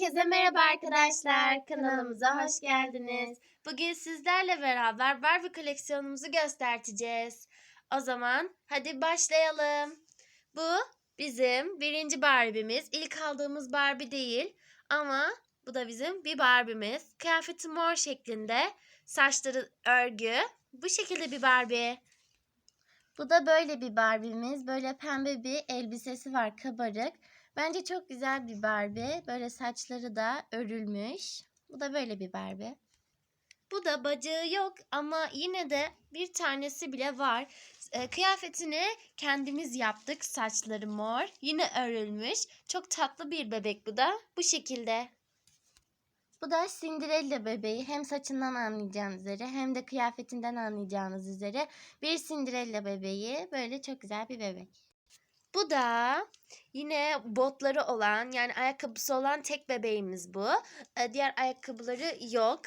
Herkese merhaba arkadaşlar. Kanalımıza hoş geldiniz. Bugün sizlerle beraber Barbie koleksiyonumuzu göstereceğiz. O zaman hadi başlayalım. Bu bizim birinci Barbie'miz. İlk aldığımız Barbie değil ama bu da bizim bir Barbie'miz. Kıyafeti mor şeklinde, saçları örgü. Bu şekilde bir Barbie. Bu da böyle bir Barbie'miz. Böyle pembe bir elbisesi var kabarık. Bence çok güzel bir Barbie. Böyle saçları da örülmüş. Bu da böyle bir Barbie. Bu da bacağı yok ama yine de bir tanesi bile var. E, kıyafetini kendimiz yaptık. Saçları mor. Yine örülmüş. Çok tatlı bir bebek bu da. Bu şekilde. Bu da Cinderella bebeği. Hem saçından anlayacağınız üzere hem de kıyafetinden anlayacağınız üzere bir Cinderella bebeği. Böyle çok güzel bir bebek. Bu da yine botları olan yani ayakkabısı olan tek bebeğimiz bu. Ee, diğer ayakkabıları yok.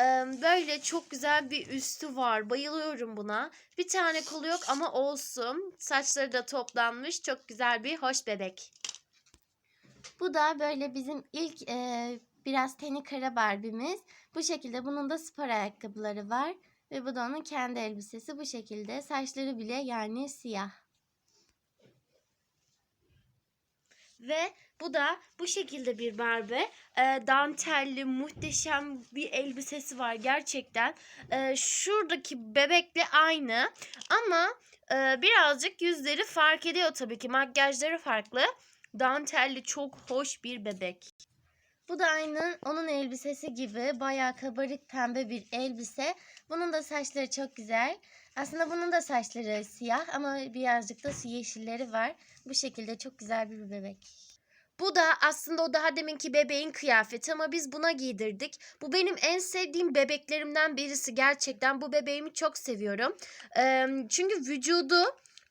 Ee, böyle çok güzel bir üstü var. Bayılıyorum buna. Bir tane kolu yok ama olsun. Saçları da toplanmış. Çok güzel bir hoş bebek. Bu da böyle bizim ilk e, biraz teni kara Barbie'miz. Bu şekilde bunun da spor ayakkabıları var. Ve bu da onun kendi elbisesi bu şekilde. Saçları bile yani siyah. Ve bu da bu şekilde bir Barbie. E, dantelli, muhteşem bir elbisesi var gerçekten. E, şuradaki bebekle aynı ama e, birazcık yüzleri fark ediyor tabii ki. Makyajları farklı. Dantelli çok hoş bir bebek. Bu da aynı onun elbisesi gibi bayağı kabarık pembe bir elbise. Bunun da saçları çok güzel. Aslında bunun da saçları siyah ama birazcık da yeşilleri var. Bu şekilde çok güzel bir bebek. Bu da aslında o daha deminki bebeğin kıyafeti ama biz buna giydirdik. Bu benim en sevdiğim bebeklerimden birisi gerçekten. Bu bebeğimi çok seviyorum. Ee, çünkü vücudu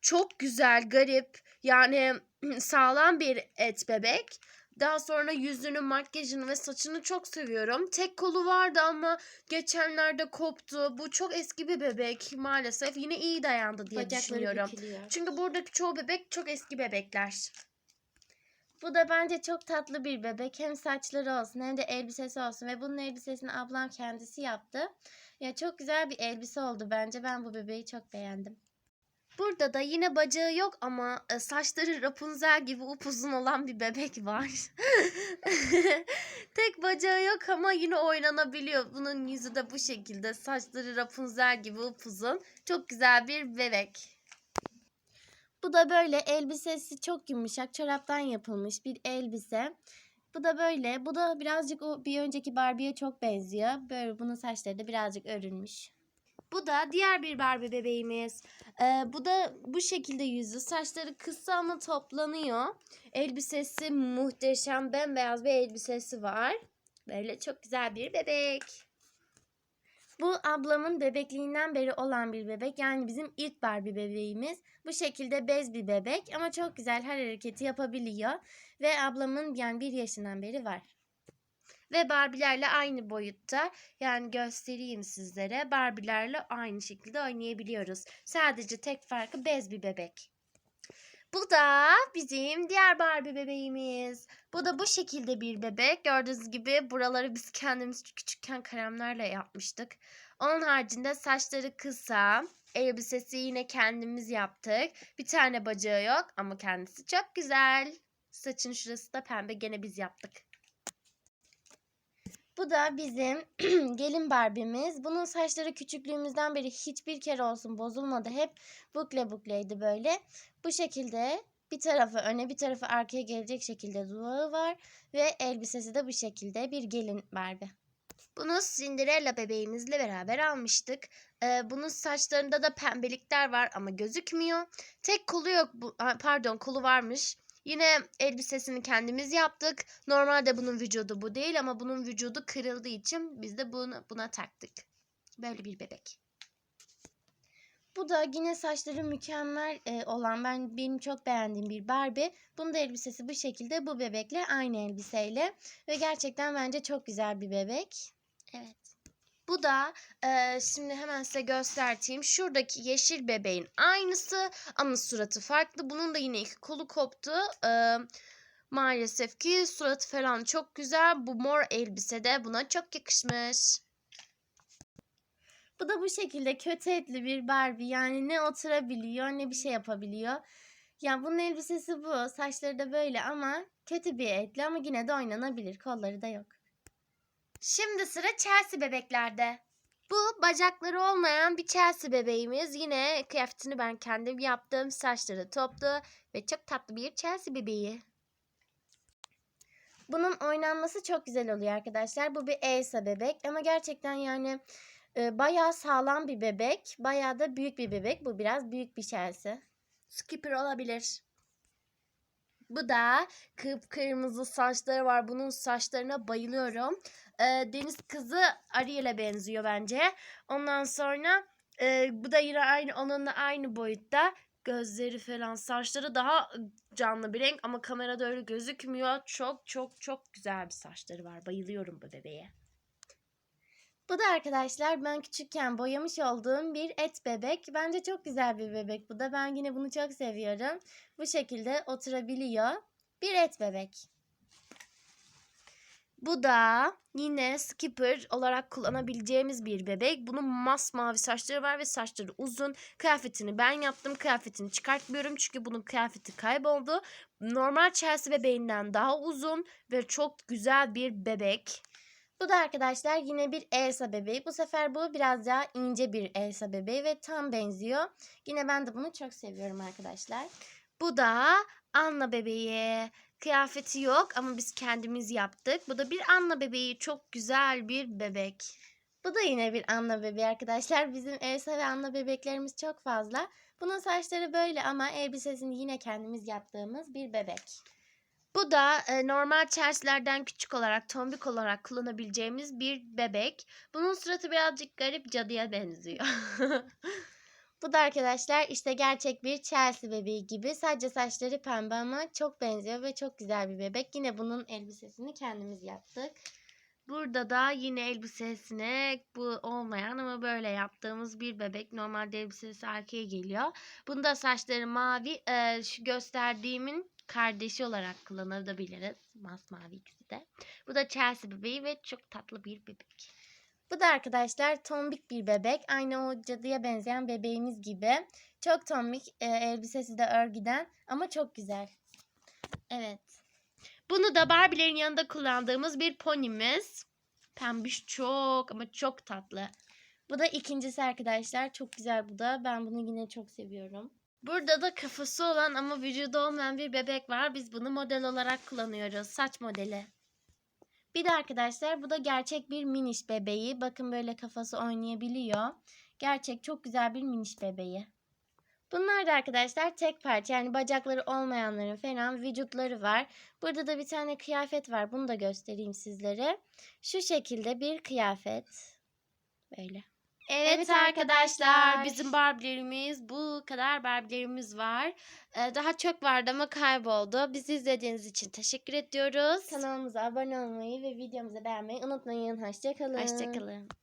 çok güzel, garip. Yani sağlam bir et bebek. Daha sonra yüzünü, makyajını ve saçını çok seviyorum. Tek kolu vardı ama geçenlerde koptu. Bu çok eski bir bebek maalesef. Yine iyi dayandı diye düşünüyorum. bükülüyor. Çünkü buradaki çoğu bebek çok eski bebekler. Bu da bence çok tatlı bir bebek. Hem saçları olsun hem de elbisesi olsun. Ve bunun elbisesini ablam kendisi yaptı. Ya çok güzel bir elbise oldu bence. Ben bu bebeği çok beğendim. Burada da yine bacağı yok ama e, saçları Rapunzel gibi upuzun olan bir bebek var. Tek bacağı yok ama yine oynanabiliyor. Bunun yüzü de bu şekilde. Saçları Rapunzel gibi upuzun. Çok güzel bir bebek. Bu da böyle elbisesi çok yumuşak çoraptan yapılmış bir elbise. Bu da böyle. Bu da birazcık o bir önceki Barbie'ye çok benziyor. Böyle bunun saçları da birazcık örülmüş. Bu da diğer bir Barbie bebeğimiz. Ee, bu da bu şekilde yüzü. Saçları kısa ama toplanıyor. Elbisesi muhteşem bembeyaz bir elbisesi var. Böyle çok güzel bir bebek. Bu ablamın bebekliğinden beri olan bir bebek. Yani bizim ilk Barbie bebeğimiz. Bu şekilde bez bir bebek ama çok güzel her hareketi yapabiliyor. Ve ablamın yani bir yaşından beri var. Ve Barbie'lerle aynı boyutta. Yani göstereyim sizlere. Barbie'lerle aynı şekilde oynayabiliyoruz. Sadece tek farkı bez bir bebek. Bu da bizim diğer Barbie bebeğimiz. Bu da bu şekilde bir bebek. Gördüğünüz gibi buraları biz kendimiz küçükken kalemlerle yapmıştık. Onun haricinde saçları kısa. Elbisesi yine kendimiz yaptık. Bir tane bacağı yok ama kendisi çok güzel. Saçın şurası da pembe gene biz yaptık. Bu da bizim gelin Barbie'miz. Bunun saçları küçüklüğümüzden beri hiçbir kere olsun bozulmadı. Hep bukle bukleydi böyle. Bu şekilde bir tarafı öne bir tarafı arkaya gelecek şekilde duvağı var. Ve elbisesi de bu şekilde bir gelin Barbie. Bunu Cinderella bebeğimizle beraber almıştık. Ee, bunun saçlarında da pembelikler var ama gözükmüyor. Tek kolu yok. Bu, pardon kolu varmış. Yine elbisesini kendimiz yaptık. Normalde bunun vücudu bu değil ama bunun vücudu kırıldığı için biz de bunu buna taktık. Böyle bir bebek. Bu da yine saçları mükemmel e, olan ben benim çok beğendiğim bir Barbie. Bunun da elbisesi bu şekilde bu bebekle aynı elbiseyle ve gerçekten bence çok güzel bir bebek. Evet. Bu da e, şimdi hemen size göstereyim. Şuradaki yeşil bebeğin aynısı ama suratı farklı. Bunun da yine iki kolu koptu. E, Maalesef ki suratı falan çok güzel. Bu mor elbise de buna çok yakışmış. Bu da bu şekilde kötü etli bir Barbie. Yani ne oturabiliyor ne bir şey yapabiliyor. Ya bunun elbisesi bu. Saçları da böyle ama kötü bir etli ama yine de oynanabilir. Kolları da yok. Şimdi sıra Chelsea bebeklerde. Bu bacakları olmayan bir Chelsea bebeğimiz. Yine kıyafetini ben kendim yaptım. Saçları toplu ve çok tatlı bir Chelsea bebeği. Bunun oynanması çok güzel oluyor arkadaşlar. Bu bir Elsa bebek ama gerçekten yani e, bayağı sağlam bir bebek. Bayağı da büyük bir bebek. Bu biraz büyük bir Chelsea. Skipper olabilir. Bu da kıpkırmızı saçları var. Bunun saçlarına bayılıyorum. Ee, deniz kızı Ariel'e benziyor bence. Ondan sonra e, bu da yine aynı onunla aynı boyutta. Gözleri falan saçları daha canlı bir renk ama kamerada öyle gözükmüyor. Çok çok çok güzel bir saçları var. Bayılıyorum bu bebeğe. Bu da arkadaşlar ben küçükken boyamış olduğum bir et bebek. Bence çok güzel bir bebek bu da. Ben yine bunu çok seviyorum. Bu şekilde oturabiliyor. Bir et bebek. Bu da yine skipper olarak kullanabileceğimiz bir bebek. Bunun masmavi saçları var ve saçları uzun. Kıyafetini ben yaptım. Kıyafetini çıkartmıyorum çünkü bunun kıyafeti kayboldu. Normal Chelsea bebeğinden daha uzun ve çok güzel bir bebek. Bu da arkadaşlar yine bir Elsa bebeği. Bu sefer bu biraz daha ince bir Elsa bebeği ve tam benziyor. Yine ben de bunu çok seviyorum arkadaşlar. Bu da Anna bebeği. Kıyafeti yok ama biz kendimiz yaptık. Bu da bir Anna bebeği. Çok güzel bir bebek. Bu da yine bir Anna bebeği arkadaşlar. Bizim Elsa ve Anna bebeklerimiz çok fazla. Bunun saçları böyle ama elbisesini yine kendimiz yaptığımız bir bebek. Bu da e, normal Chelsea'lerden küçük olarak, tombik olarak kullanabileceğimiz bir bebek. Bunun suratı birazcık garip cadıya benziyor. Bu da arkadaşlar işte gerçek bir Chelsea bebeği gibi. Sadece saçları pembe ama çok benziyor ve çok güzel bir bebek. Yine bunun elbisesini kendimiz yaptık. Burada da yine elbisesine bu olmayan ama böyle yaptığımız bir bebek. Normalde elbisesi erkeğe geliyor. Bunda saçları mavi. Ee, şu gösterdiğimin kardeşi olarak kullanabiliriz. Masmavi ikisi de. Bu da Chelsea bebeği ve çok tatlı bir bebek. Bu da arkadaşlar tombik bir bebek. Aynı o cadıya benzeyen bebeğimiz gibi. Çok tombik. e, elbisesi de örgüden ama çok güzel. Evet. Bunu da Barbie'lerin yanında kullandığımız bir ponimiz. Pembiş çok ama çok tatlı. Bu da ikincisi arkadaşlar. Çok güzel bu da. Ben bunu yine çok seviyorum. Burada da kafası olan ama vücudu olmayan bir bebek var. Biz bunu model olarak kullanıyoruz. Saç modeli. Bir de arkadaşlar bu da gerçek bir miniş bebeği. Bakın böyle kafası oynayabiliyor. Gerçek çok güzel bir miniş bebeği. Bunlar da arkadaşlar tek parça yani bacakları olmayanların falan vücutları var. Burada da bir tane kıyafet var. Bunu da göstereyim sizlere. Şu şekilde bir kıyafet. Böyle. Evet, Evet arkadaşlar arkadaşlar. bizim Barbie'lerimiz bu kadar Barbie'lerimiz var. Ee, daha çok vardı ama kayboldu. Bizi izlediğiniz için teşekkür ediyoruz. Kanalımıza abone olmayı ve videomuzu beğenmeyi unutmayın. Hoşçakalın. Hoşçakalın.